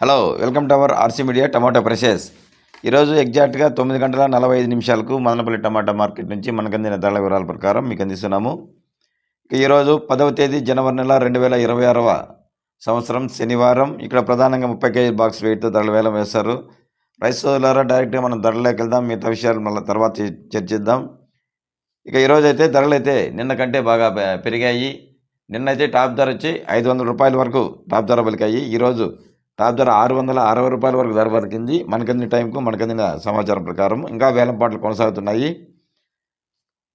Hello welcome to our RC media tomato prices ఈరోజు ఎగ్జాక్ట్గా తొమ్మిది గంటల నలభై ఐదు నిమిషాలకు మదనపల్లి టమాటా మార్కెట్ నుంచి మనకు అందిన ధరల వివరాల ప్రకారం మీకు అందిస్తున్నాము. ఇక ఈరోజు పదవ తేదీ జనవరి నెల రెండు వేల ఇరవై ఆరవ సంవత్సరం శనివారం. ఇక్కడ ప్రధానంగా ముప్పై కేజీ బాక్స్ వెయిట్తో ధరల వేలం వేస్తారు. రైస్ సోదరులారా డైరెక్ట్గా మనం ధరలోకి వెళ్దాం. మిగతా విషయాలు మళ్ళీ తర్వాత చర్చిద్దాం. ఇక ఈరోజు అయితే ధరలు అయితే నిన్న కంటే బాగా పెరిగాయి. నిన్నైతే టాప్ ధర వచ్చి ఐదు వందల రూపాయల వరకు టాప్ ధర పలికాయి. ఈరోజు టాప్ ధర ఆరు వందల అరవై రూపాయల వరకు ధర పలికింది మనకందిన టైంకు? మనకందిన సమాచారం ప్రకారం? ఇంకా వేలం పాటలు కొనసాగుతున్నాయి.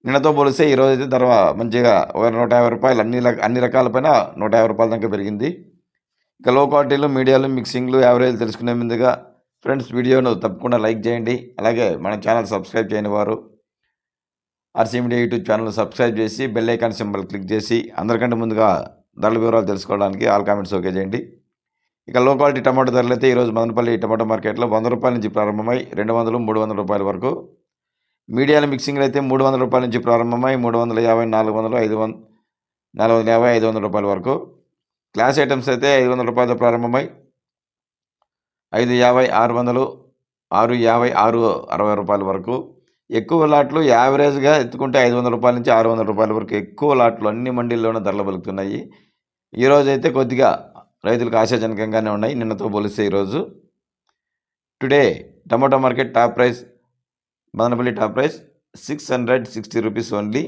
నిన్నతో పోలిస్తే ఈరోజు అయితే ధర మంచిగా ఒక నూట యాభై రూపాయలు అన్ని రక- అన్ని రకాల పైన నూట యాభై రూపాయల దాకా పెరిగింది. ఇక లో క్వాలిటీలు మీడియాలు మిక్సింగ్లు యావరేజ్ తెలుసుకునే ముందుగా ఫ్రెండ్స్ వీడియోను తప్పకుండా లైక్ చేయండి. అలాగే మన ఛానల్ సబ్స్క్రైబ్ చేయని వారు RC media YouTube channel subscribe చేసి బెల్ ఐకాన్ సింబల్ క్లిక్ చేసి అందరికంటే ముందుగా ధరల వివరాలు తెలుసుకోవడానికి ఆల్ కామెంట్స్ ఓకే చేయండి. ఇక లో క్వాలిటీ టమాటో ధరలు అయితే ఈరోజు మదనపల్లి టమాటో మార్కెట్లో వంద రూపాయల నుంచి ప్రారంభమై రెండు వందలు మూడు వందల రూపాయల వరకు. మీడియాల మిక్సింగ్లు అయితే మూడు వందల రూపాయల నుంచి ప్రారంభమై మూడు వందల యాభై నాలుగు వందలు ఐదు వంద నాలుగు వందల యాభై ఐదు వందల రూపాయల వరకు. క్లాస్ ఐటమ్స్ అయితే ఐదు వందల రూపాయలతో ప్రారంభమై ఐదు యాభై ఆరు వందలు ఆరు యాభై ఆరు అరవై రూపాయల వరకు. ఎక్కువ లాట్లు యావరేజ్గా ఎత్తుకుంటే ఐదు వందల రూపాయల నుంచి ఆరు వందల రూపాయల వరకు ఎక్కువ లాట్లు అన్ని మండీల్లోనూ ధరలు పలుకుతున్నాయి. ఈరోజు అయితే కొద్దిగా రైతులకు ఆశాజనకంగానే ఉన్నాయి. నిన్నతో పోలిస్తే ఈరోజు today tomato market top price Madanapalle top price six hundred sixty rupees only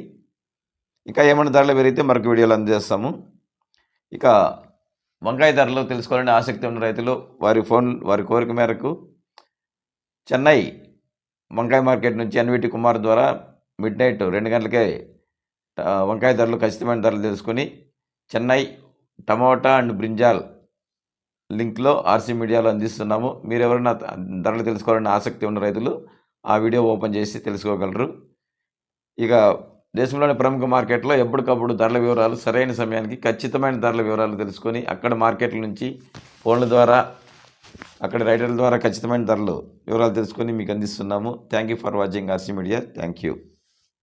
ఇంకా ఏమైనా ధరలు పెరిగితే మరొక వీడియోలు అందజేస్తాము. ఇక వంకాయ ధరలు తెలుసుకోవాలని ఆసక్తి ఉన్న రైతులు వారి ఫోన్ వారి కోరిక మేరకు చెన్నై వంకాయ మార్కెట్ నుంచి ఎన్విటి కుమార్ ద్వారా మిడ్ నైట్ రెండు గంటలకే వంకాయ ధరలు ఖచ్చితమైన ధరలు తెలుసుకొని చెన్నై టమోటా అండ్ బ్రింజాల్ లింక్లో ఆర్సీ మీడియాలో అందిస్తున్నాము. మీరు ఎవరైనా ధరలు తెలుసుకోవాలని ఆసక్తి ఉన్న రైతులు ఆ వీడియో ఓపెన్ చేసి తెలుసుకోగలరు. ఇక దేశంలోని ప్రముఖ మార్కెట్లో ఎప్పటికప్పుడు ధరల వివరాలు సరైన సమయానికి ఖచ్చితమైన ధరల వివరాలు తెలుసుకొని అక్కడ మార్కెట్ల నుంచి ఫోన్ల ద్వారా అక్కడ రైటర్ల ద్వారా ఖచ్చితమైన ధరలు వివరాలు తెలుసుకొని మీకు అందిస్తున్నాము. Thank you for watching RC media. Thank you.